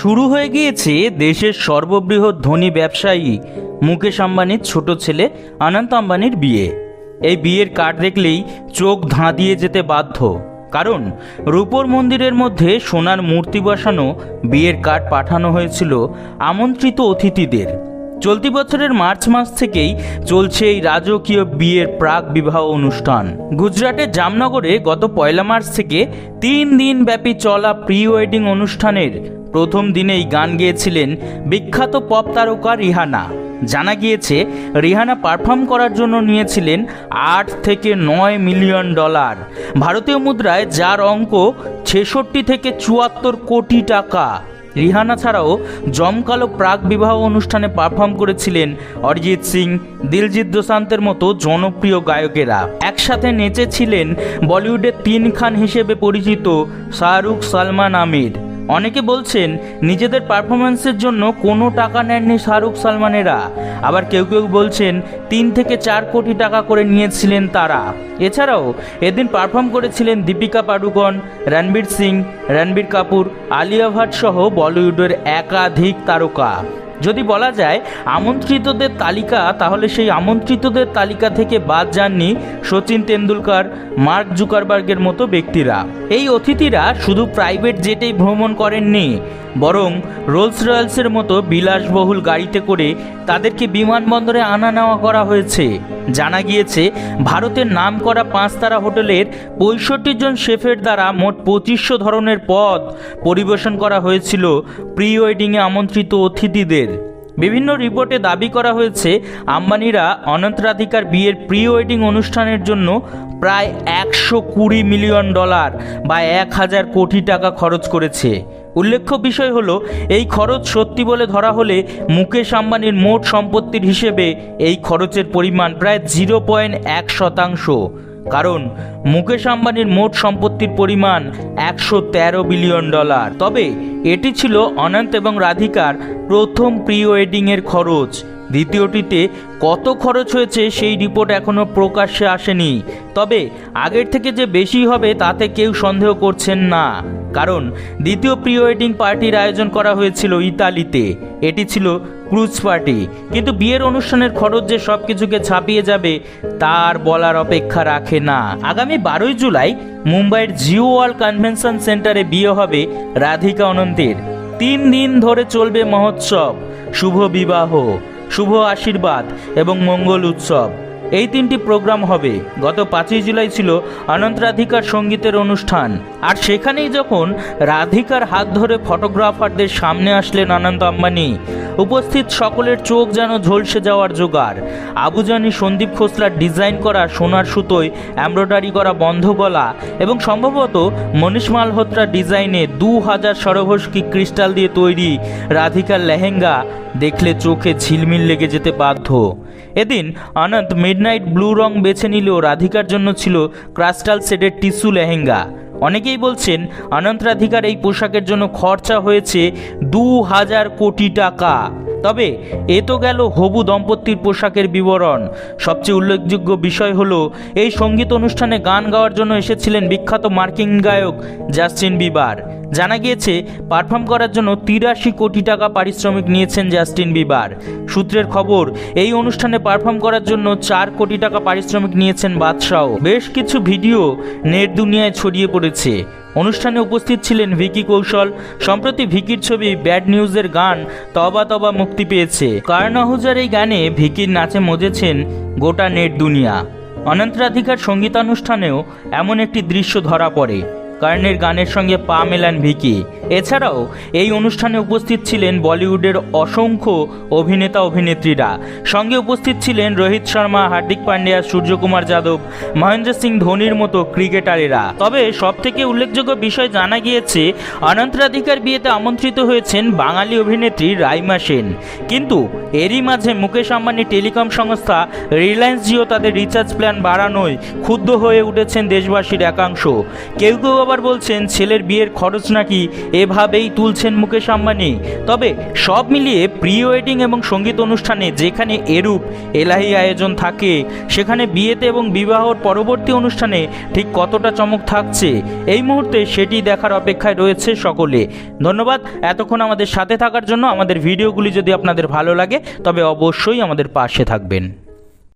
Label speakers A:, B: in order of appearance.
A: শুরু হয়ে গিয়েছে দেশের সর্ববৃহৎ ধনী ব্যবসায়ী মুকেশ আম্বানির ছোট ছেলে অনন্ত আম্বানির বিয়ে। এই বিয়ের কার্ড দেখলেই চোখ ধাঁ দিয়ে যেতে বাধ্য। কারণ রূপর মন্দিরের মধ্যে সোনার মূর্তি বসানো বিয়ের কার্ড পাঠানো হয়েছিল আমন্ত্রিত অতিথিদের। চলতি বছরের মার্চ মাস থেকেই চলছে এই রাজকীয় বিয়ের প্রাক বিবাহ অনুষ্ঠান। গুজরাটের জামনগরে গত পয়লা মার্চ থেকে তিন দিন ব্যাপী চলা প্রি ওয়েডিং অনুষ্ঠানের প্রথম দিনেই গান গেয়েছিলেন বিখ্যাত পপ তারকা রিহানা। জানা গিয়েছে, রিহানা পারফর্ম করার জন্য নিয়েছিলেন আট থেকে নয় মিলিয়ন ডলার। ভারতীয় মুদ্রায় যার অঙ্ক ছেষট্টি থেকে চুয়াত্তর কোটি টাকা। রিহানা ছাড়াও জমকালো প্রাক বিবাহ অনুষ্ঠানে পারফর্ম করেছিলেন অরিজিৎ সিং, দিলজিৎ দোসান্তের মতো জনপ্রিয় গায়কেরা। একসাথে নেচেছিলেন বলিউডের তিন খান হিসেবে পরিচিত শাহরুখ সালমান আমির। অনেকে বলছেন, নিজেদের পারফরমেন্সের জন্য কোনো টাকা নেননি শাহরুখ সালমানেরা। আবার কেউ কেউ বলছেন, তিন থেকে চার কোটি টাকা করে নিয়েছিলেন তারা। এছাড়াও, এদিন পারফর্ম করেছিলেন দীপিকা পাডুকন, রণবীর সিং, রণবীর কাপুর, আলিয়া ভাট সহ বলিউডের একাধিক তারকা। যদি বলা যায়, আমন্ত্রিতদের তালিকা, তাহলে সেই আমন্ত্রিতদের তালিকা থেকে বাদ যাননি সচিন তেন্ডুলকার, মার্ক জুকারবার্গের মতো ব্যক্তিরা। এই অতিথিরা শুধু প্রাইভেট জেটেই ভ্রমণ করেননি, বরং রোলস রয়্যালসের মতো বিলাসবহুল গাড়িতে করে তাদেরকে বিমানবন্দরে আনা নেওয়া করা হয়েছে। জানা গিয়েছে, ভারতের নাম করা পাঁচতারা হোটেলের পঁয়ষট্টি জন শেফের দ্বারা মোট পঁচিশশো ধরনের পদ পরিবেশন করা হয়েছিল প্রি ওয়েডিংয়ে আমন্ত্রিত অতিথিদের। বিভিন্ন রিপোর্টে দাবি করা হয়েছে, আম্বানিরা অনন্ত রাধিকার বিয়ের প্রি ওয়েডিং অনুষ্ঠানের জন্য প্রায় একশো কুড়ি মিলিয়ন ডলার বা এক হাজার কোটি টাকা খরচ করেছে। উল্লেখ্য বিষয় হলো, এই খরচ সত্যি বলে ধরা হলে মুকেশ আম্বানির মোট সম্পত্তির হিসেবে এই খরচের পরিমাণ প্রায় জিরো পয়েন্ট এক শতাংশ। কারণ, মুকেশ আম্বানির মোট সম্পত্তির পরিমাণ একশো তেরো বিলিয়ন ডলার। তবে, এটি ছিল অনন্ত এবং রাধিকার প্রথম প্রি ওয়েডিংয়ের খরচ। দ্বিতীয়টিতে কত খরচ হয়েছে সেই রিপোর্ট এখনও প্রকাশ্যে আসেনি। তবে আগের থেকে যে বেশি হবে তাতে কেউ সন্দেহ করছেন না। কারণ দ্বিতীয় প্রি ওয়েডিং পার্টির আয়োজন করা হয়েছিল ইতালিতে। এটি ছিল ক্রুজ পার্টি। কিন্তু বিয়ের অনুষ্ঠানের খরচ যে সব কিছুকে ছাপিয়ে যাবে, তার বলার অপেক্ষা রাখে না। আগামী বারোই জুলাই মুম্বাইয়ের জিও ওয়ার্ল্ড কনভেনশন সেন্টারে বিয়ে হবে রাধিকা অনন্তের। তিন দিন ধরে চলবে মহোৎসব। শুভ বিবাহ। শুভ আশীর্বাদ এবং মঙ্গল উৎসব। এই তিনটি প্রোগ্রাম হবে। গত পাঁচই জুলাই ছিল অনন্ত রাধিকার সঙ্গীতের অনুষ্ঠান। আর সেখানেই যখন রাধিকার হাত ধরে ফটোগ্রাফারদের সামনে আসলেন অনন্ত আম্বানি, উপস্থিত সকলের চোখ যেন ঝলসে যাওয়ার জোগাড়। আবুজানি সন্দীপ খোসলার ডিজাইন করা সোনার সুতোয় এমব্রয়ডারি করা বন্ধ গলা এবং সম্ভবত মনীষ মালহোত্রা ডিজাইনে দু হাজার সরভস্কি ক্রিস্টাল দিয়ে তৈরি রাধিকার লেহেঙ্গা দেখলে চোখে ঝিলমিল লেগে যেতে বাধ্য। এদিন অনন্ত মিডনাইট ব্লু রং বেছে নিলেও রাধিকার জন্য ছিল ক্রাস্টাল শেডের টিস্যু লেহেঙ্গা। অনেকেই বলছেন অনন্ত রাধিকার এই পোশাকের জন্য খরচা হয়েছে দু হাজার কোটি টাকা। তবে এ তো গেল হবু দম্পতির পোশাকের বিবরণ। সবচেয়ে উল্লেখযোগ্য বিষয় হলো, এই সংগীত অনুষ্ঠানে গান গাওয়ার জন্য এসেছিলেন বিখ্যাত মার্কিন গায়ক জাস্টিন বিবার। জানা গিয়েছে, পারফর্ম করার জন্য তিরাশি কোটি টাকা পারিশ্রমিক নিয়েছেন জাস্টিন বিবার। সূত্রের খবর, এই অনুষ্ঠানে পারফর্ম করার জন্য চার কোটি টাকা পারিশ্রমিক নিয়েছেন বাদশাহ। বেশ কিছু ভিডিও নেট দুনিয়ায় ছড়িয়ে পড়েছে। অনুষ্ঠানে উপস্থিত ছিলেন ভিকি কৌশল। সম্প্রতি ভিকির ছবি ব্যাড নিউজের গান তবা তবা মুক্তি পেয়েছে। কারণ হুজার এই গানে ভিকির নাচে মজেছেন গোটা নেট দুনিয়া। অনন্ত রাধিকার সঙ্গীতানুষ্ঠানেও এমন একটি দৃশ্য ধরা পড়ে। কর্ণের গানের সঙ্গে পা মেলান ভিকি। এছাড়াও এই অনুষ্ঠানে উপস্থিত ছিলেন বলিউডের অসংখ্য অভিনেতা অভিনেত্রীরা। সঙ্গে উপস্থিত ছিলেন রোহিত শর্মা, হার্দিক পান্ডিয়া, সূর্যকুমার যাদব, মহেন্দ্র সিং ধোনির মতো ক্রিকেটারেরা। তবে সবথেকে উল্লেখযোগ্য বিষয় জানা গিয়েছে, অনন্ত রাধিকার বিয়েতে আমন্ত্রিত হয়েছেন বাঙালি অভিনেত্রী রাইমা সেন। কিন্তু এরই মাঝে মুকেশ আম্বানি টেলিকম সংস্থা রিলায়েন্স জিও তাদের রিচার্জ প্ল্যান বাড়ানোয় ক্ষুব্ধ হয়ে উঠেছেন দেশবাসীর একাংশ। কেউ কেউ আবার বলছেন, ছেলের বিয়ের খরচ নাকি এভাবেই তুলছেন মুকেশ আম্বানি? তবে সব মিলিয়ে প্রি ওয়েডিং এবং সংগীত অনুষ্ঠানে যেখানে এরূপ এলাহি আয়োজন থাকে, সেখানে বিয়েতে এবং বিবাহর পরবর্তী অনুষ্ঠানে ঠিক কতটা চমক থাকছে, এই মুহূর্তে সেটি দেখার অপেক্ষায় রয়েছে সকলে। ধন্যবাদ। এতক্ষণ আমাদের সাথে থাকার জন্য আমাদের ভিডিওগুলি যদি আপনাদের ভালো লাগে, তবে অবশ্যই আমাদের পাশে থাকবেন।